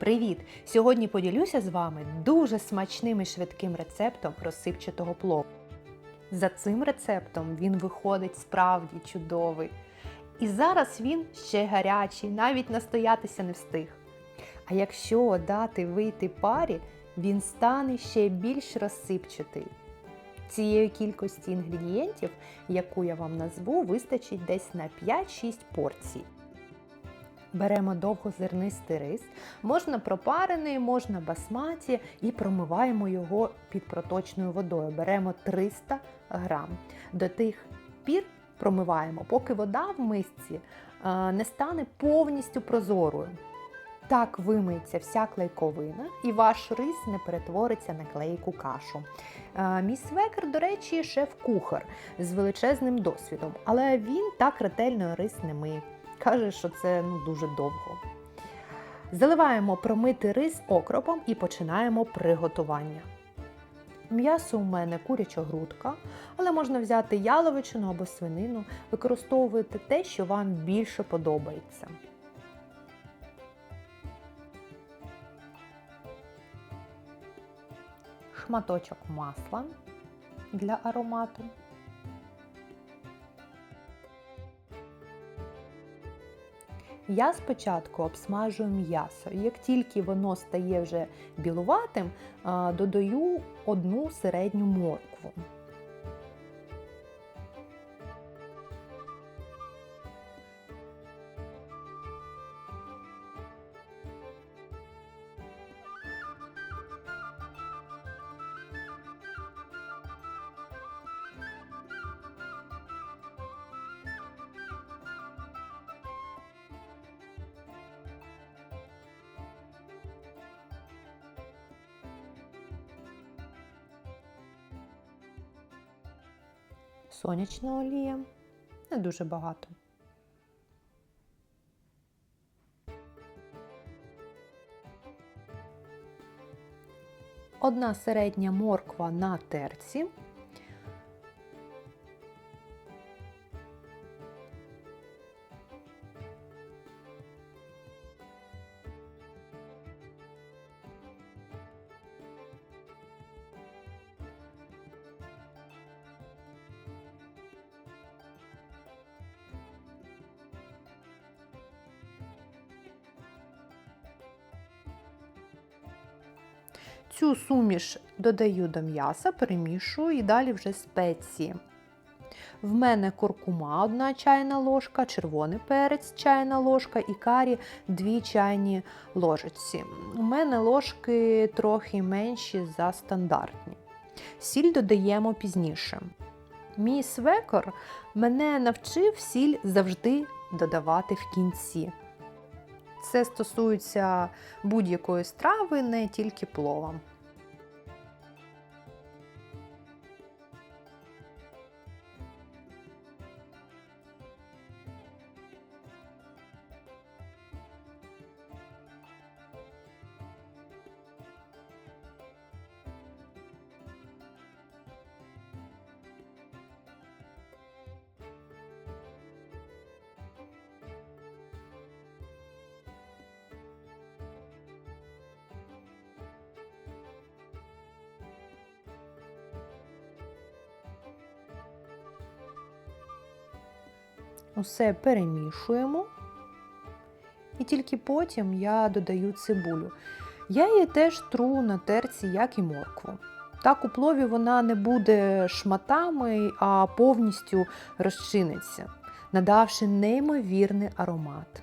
Привіт! Сьогодні поділюся з вами дуже смачним і швидким рецептом розсипчатого плову. За цим рецептом він виходить справді чудовий. І зараз він ще гарячий, навіть настоятися не встиг. А якщо дати вийти парі, він стане ще більш розсипчатий. Цієї кількості інгредієнтів, яку я вам назву, вистачить десь на 5-6 порцій. Беремо довгозернистий рис, можна пропарений, можна басматі і промиваємо його під проточною водою. Беремо 300 грам. До тих пір промиваємо, поки вода в мисці е, не стане повністю прозорою. Так вимиється вся клейковина, і ваш рис не перетвориться на клейку кашу. Е, Мій свекер, до речі, шеф-кухар з величезним досвідом, але він так ретельно рис не миє. Каже, що це ну, дуже довго. Заливаємо промитий рис окропом і починаємо приготування. М'ясо у мене куряча грудка, але можна взяти яловичину або свинину, використовуйте те, що вам більше подобається. Шматочок масла для аромату. Я спочатку обсмажую м'ясо. Як тільки воно стає вже білуватим, додаю одну середню моркву. Сонячна олія. Не дуже багато. Одна середня морква на терці. Цю суміш додаю до м'яса, перемішую і далі вже спеції. В мене куркума 1 чайна ложка, червоний перець чайна ложка і карі 2 чайні ложечці. У мене ложки трохи менші за стандартні. Сіль додаємо пізніше. Мій свекор мене навчив сіль завжди додавати в кінці. Це стосується будь-якої страви, не тільки плова. Усе перемішуємо. І тільки потім я додаю цибулю. Я її теж тру на терці, як і моркву. Так у плові вона не буде шматами, а повністю розчиниться, надавши неймовірний аромат.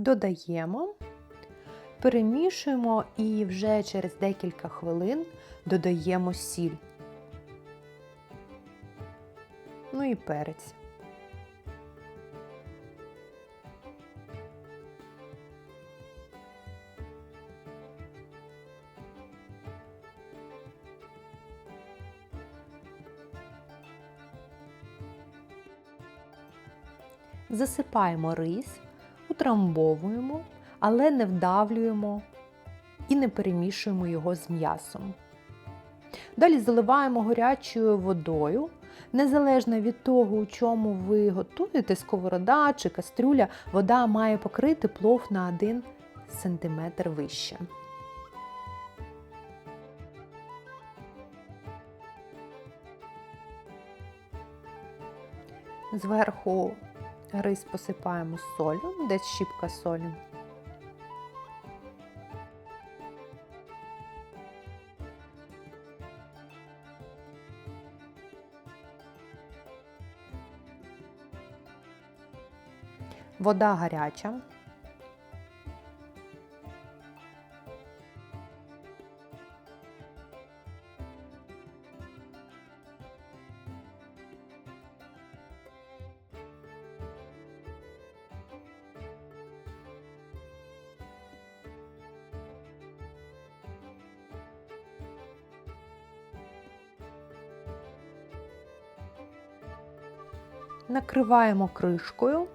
Додаємо перемішуємо і вже через декілька хвилин додаємо сіль. Ну і перець. Засипаємо рис, утрамбовуємо, але не вдавлюємо і не перемішуємо його з м'ясом. Далі заливаємо гарячою водою. Незалежно від того, у чому ви готуєте сковорода чи кастрюля, вода має покрити плов на 1 см вище. Зверху рис посипаємо солью, десь щіпка солі. Вода гаряча. Накриваємо кришкою,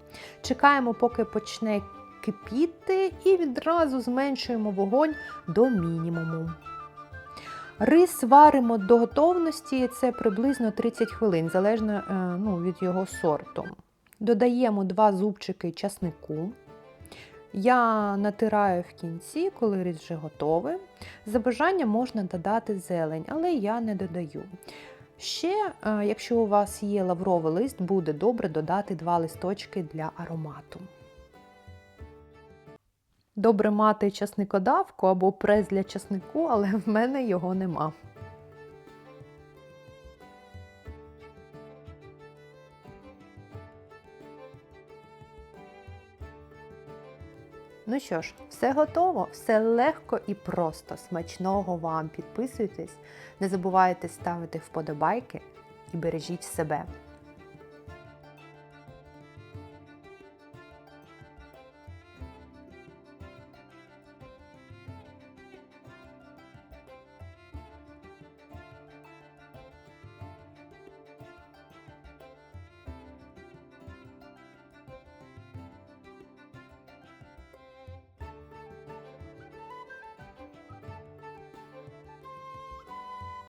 чекаємо, поки почне кипіти, і відразу зменшуємо вогонь до мінімуму. Рис варимо до готовності, це приблизно 30 хвилин, залежно е, ну, від його сорту. Додаємо 2 зубчики часнику. Я натираю в кінці, коли рис вже готовий. За бажанням можна додати зелень, але я не додаю. Ще, е, якщо у вас є лавровий лист, буде добре додати два листочки для аромату. Добре мати часникодавку або прес для часнику, але в мене його нема. Ну що ж, все готово, все легко і просто. Смачного вам! Підписуйтесь, не забувайте ставити вподобайки і бережіть себе.